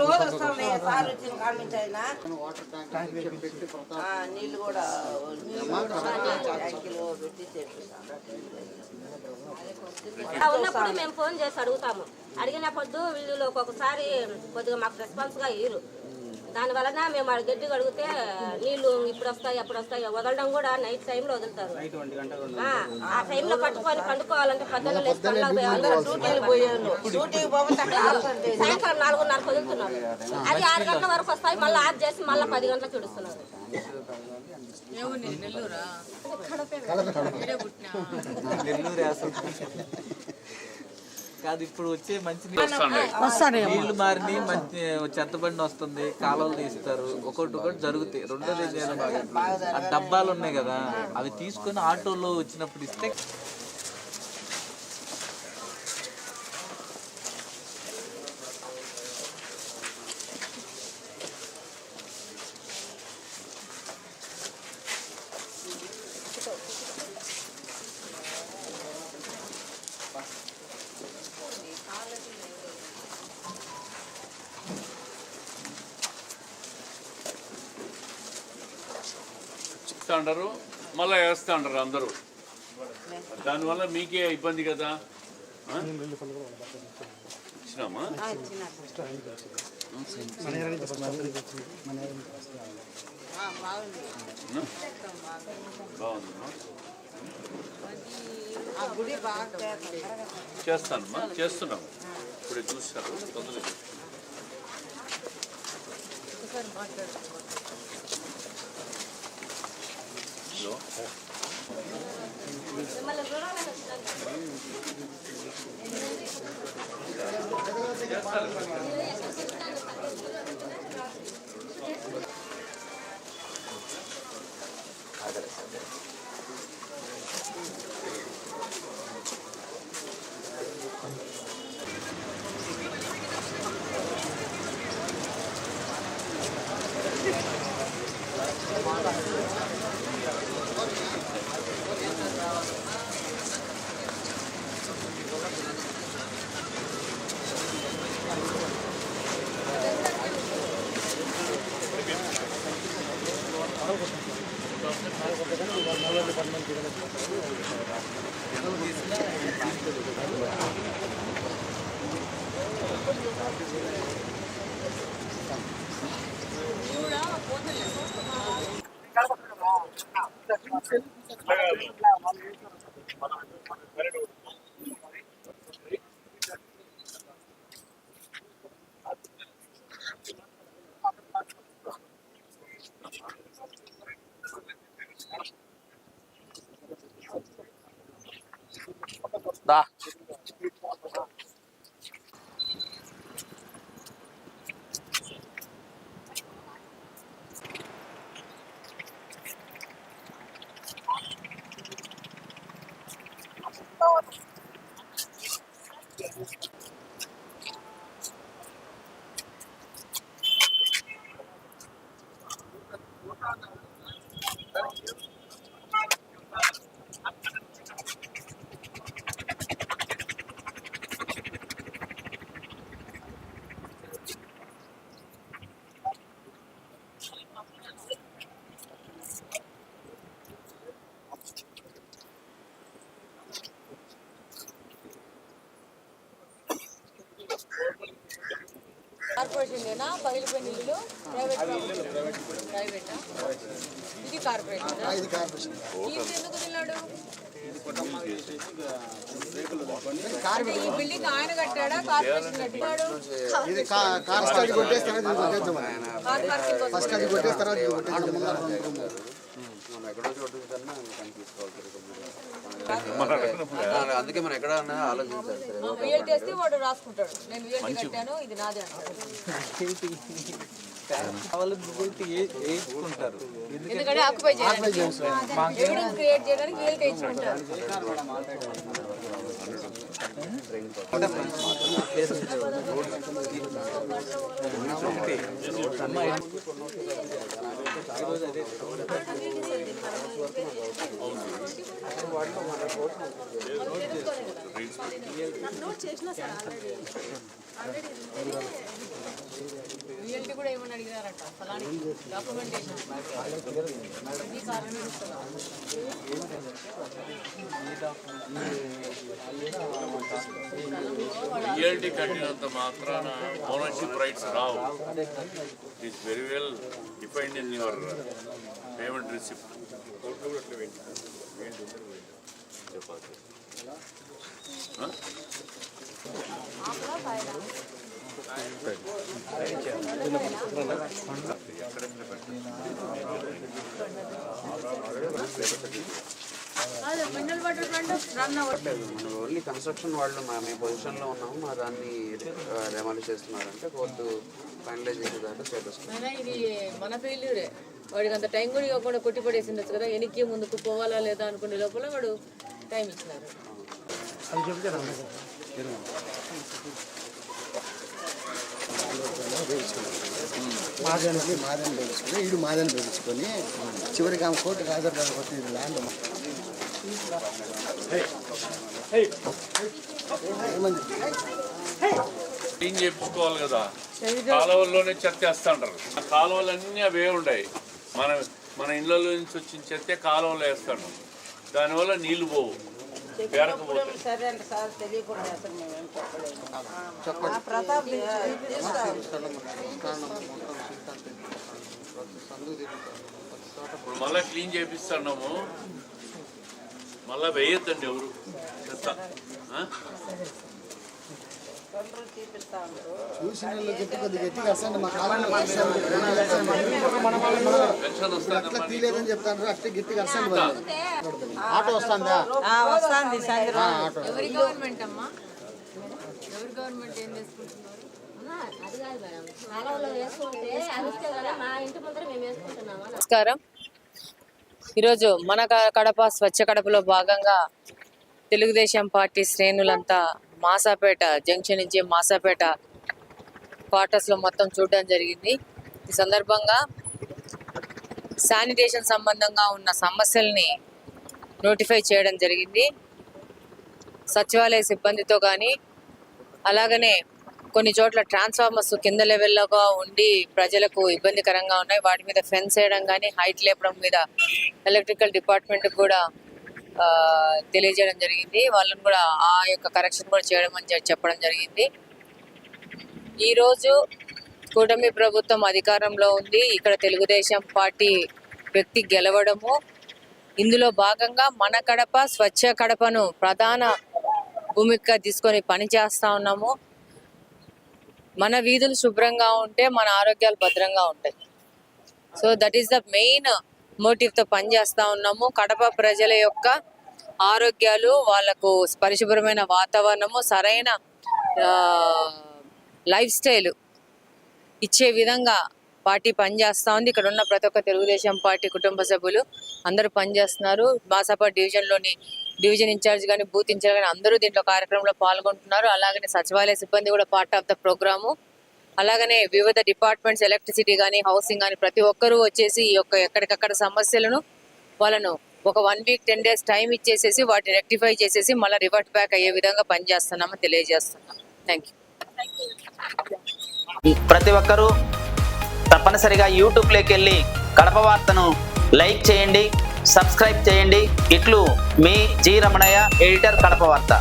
రోజు సార్ వచ్చిన అయినా నీళ్ళు కూడా ట్యాంకీలో పెట్టి ఉన్నప్పుడు మేము ఫోన్ చేసి అడుగుతాము. అడిగినప్పుడు వీళ్ళు ఒక్కొక్కసారి కొద్దిగా మాకు రెస్పాన్స్గా ఇయ్యరు. దాని వలన మేము ఆ గడ్డి కడిగితే నీళ్ళు ఇప్పుడు వస్తాయి అప్పుడు వస్తాయి వదలడం కూడా నైట్ టైంలో వదులుతారు. ఆ, టైంలో పట్టుకొని పండుకోవాలంటే ఆపుతుంటే సాయంకాలం నాలుగున్నరకు వదులుతున్నారు అది ఆరు గంటల వరకు వస్తాయి. మళ్ళీ ఆఫ్ చేసి మళ్ళీ పది గంటలకు చూడుస్తున్నారు నెల్లూరు? కాదు ఇప్పుడు వచ్చే మంచి నీళ్ళు నీళ్ళు మారిని మంచి చెత్త బండి వస్తుంది కాలువలు తీస్తారు ఒకటి ఒకటి జరుగుతాయి. రెండోది ఏం చేయాలి ఆ డబ్బాలు ఉన్నాయి కదా అవి తీసుకొని ఆటోలో వచ్చినప్పుడు ఇస్తే అంటారు మళ్ళీ వేస్తా అంటారు అందరూ. దానివల్ల మీకే ఇబ్బంది కదా? ఇచ్చినామా? బాగుందమ్మా. చేస్తానమ్మా చేస్తున్నాము. ఇప్పుడే చూస్తారు తొందరగా Gracias. 那个，那个，那个，那个，那个，那个，那个，那个，那个，那个，那个，那个， 나. కార్పొరేషన్లేనా పగిలిపోయిన ఇల్లు ప్రైవేట్ ప్రైవేట్? ఇది కార్పొరేషన్. ఎందుకు తిన్నాడు? ఈ బిల్డింగ్ ఆయన కట్టాడా? కార్పొరేషన్ కట్టాడు ఇది కార్ స్టార్ట్ కొట్టేసి తర్వాత ఇది కొట్టేద్దాం అని. కార్ పార్కింగ్ కోసం. ఫస్ట్ అది కొట్టేసి తర్వాత ఇది కొట్టేద్దాం. మనం ఎక్కడ ఆలోచించాలి సార్ ఆ, వీఎల్ చేస్తే వాడు రాసుకుంటాడు. నేను వీఎల్ కట్టాను ఇది నాదే అంటాడు కావాలి గూగుల్ పే ఏ- వేయించుకుంటారు ఎందుకంటే ఆక్యుపై చేయడానికి ఎవిడెన్స్ క్రియేట్ చేయడానికి వీఎల్ తెచ్చుకుంటారు రైట్ రియల్టీ కూడా ఏమని అడిగారట? స్థలానికి డాక్యుమెంటేషన్ ఈ కట్టినంత మాత్రాన ownership rights Rao. It's very well defined in your payment receipt mineral only construction వాళ్ళు మా మేము పొజిషన్లో ఉన్నాము. మా దాన్ని రెమాలిష్ చేస్తున్నారంటే కోర్టు ఫైనలైజ్ చేసేదాకా చేపిస్తాం ఇది మన ఫెయిల్యూరే వాడికి అంత టైం కూడా ఇవ్వకుండా కొట్టి పడేసి ఉండొచ్చు కదా. వెనక్కి ముందుకు పోవాలా లేదా అనుకునే లోపల వాడు టైం ఇచ్చినారు మాదని మాదని పెంచుకొని ఇడు మాదని పెంచుకొని చివరికి ఆమె కోర్టుకు హాజరు కాకపోతే ఇది ల్యాండ్ ఏమంది? క్లీన్ చేయించుకోవాలి కదా? కాలువల్లోనే చెత్త వేస్తాంటారు. ఆ కాలువలన్నీ అవే ఉన్నాయి మన మన ఇళ్ళలో నుంచి వచ్చిన చెత్త కాలువలో వేస్తాడు దానివల్ల నీళ్ళు పోవు. ఇప్పుడు మళ్ళీ క్లీన్ చేపిస్తున్నాము. మళ్ళీ వేయొద్దండి ఎవరు? చెత్త. చూసిన చెప్పి గట్టిగా వస్తాను మా కాలంలో అట్లా చెప్తాను అట్లా గట్టిగా వస్తాను ఆటో వస్తుందా? వస్తుంది. ఎవరి గవర్నమెంట్ అమ్మా? ఎవరి గవర్నమెంట్ ఏం చేసుకుంటున్నారు? నమస్కారం. ఈరోజు మన కడప స్వచ్ఛ కడపలో భాగంగా తెలుగుదేశం పార్టీ శ్రేణులంతా మాసాపేట జంక్షన్ నుంచి మాసాపేట క్వార్టర్స్లో మొత్తం చూడడం జరిగింది. ఈ సందర్భంగా శానిటేషన్ సంబంధంగా ఉన్న సమస్యల్ని నోటిఫై చేయడం జరిగింది. సచివాలయ సిబ్బందితో కానీ అలాగనే కొన్ని చోట్ల ట్రాన్స్ఫార్మర్స్ కింద లెవెల్లోగా ఉండి ప్రజలకు ఇబ్బందికరంగా ఉన్నాయి. వాటి మీద ఫెన్స్ వేయడం కానీ హైట్ లేపడం మీద ఎలక్ట్రికల్ డిపార్ట్మెంట్ కూడా తెలియజేయడం జరిగింది. వాళ్ళని కూడా ఆ యొక్క కరెక్షన్ కూడా చేయడం అని చెప్పడం జరిగింది. ఈరోజు కూటమి ప్రభుత్వం అధికారంలో ఉంది. ఇక్కడ తెలుగుదేశం పార్టీ వ్యక్తి గెలవడము. ఇందులో భాగంగా మన కడప స్వచ్ఛ కడపను ప్రధాన భూమిక తీసుకొని పనిచేస్తా ఉన్నాము. మన వీధులు శుభ్రంగా ఉంటే మన ఆరోగ్యాలు భద్రంగా ఉంటాయి. So that is the main మోటివ్తో పనిచేస్తా ఉన్నాము. కడప ప్రజల యొక్క ఆరోగ్యాలు వాళ్ళకు పరిశుభ్రమైన వాతావరణము సరైన లైఫ్ స్టైల్ ఇచ్చే విధంగా పార్టీ పనిచేస్తా ఉంది. ఇక్కడ ఉన్న ప్రతి ఒక్క తెలుగుదేశం పార్టీ కుటుంబ సభ్యులు అందరూ పనిచేస్తున్నారు. బాసాపా డివిజన్లోని డివిజన్ ఇన్ఛార్జ్ కానీ బూత్ ఇన్ఛార్జ్ కానీ అందరూ దీంట్లో కార్యక్రమంలో పాల్గొంటున్నారు. అలాగనే సచివాలయ సిబ్బంది కూడా పార్ట్ ఆఫ్ ద ప్రోగ్రాము. అలాగనే వివిధ డిపార్ట్మెంట్స్ ఎలక్ట్రిసిటీ కానీ హౌసింగ్ కానీ ప్రతి ఒక్కరూ వచ్చేసి ఈ యొక్క ఎక్కడికక్కడ సమస్యలను వాళ్ళను ఒక one week ten days time ఇచ్చేసేసి వాటిని రెక్టిఫై చేసేసి మళ్ళీ రివర్ట్ బ్యాక్ అయ్యే విధంగా పనిచేస్తున్నామని తెలియజేస్తున్నాం. థ్యాంక్ యూ ప్రతి ఒక్కరూ తప్పనిసరిగా యూట్యూబ్లోకి వెళ్ళి కడప వార్తను లైక్ చేయండి సబ్స్క్రైబ్ చేయండి. ఇట్లు మీ జి రమణయ్య ఎడిటర్ కడప వార్త.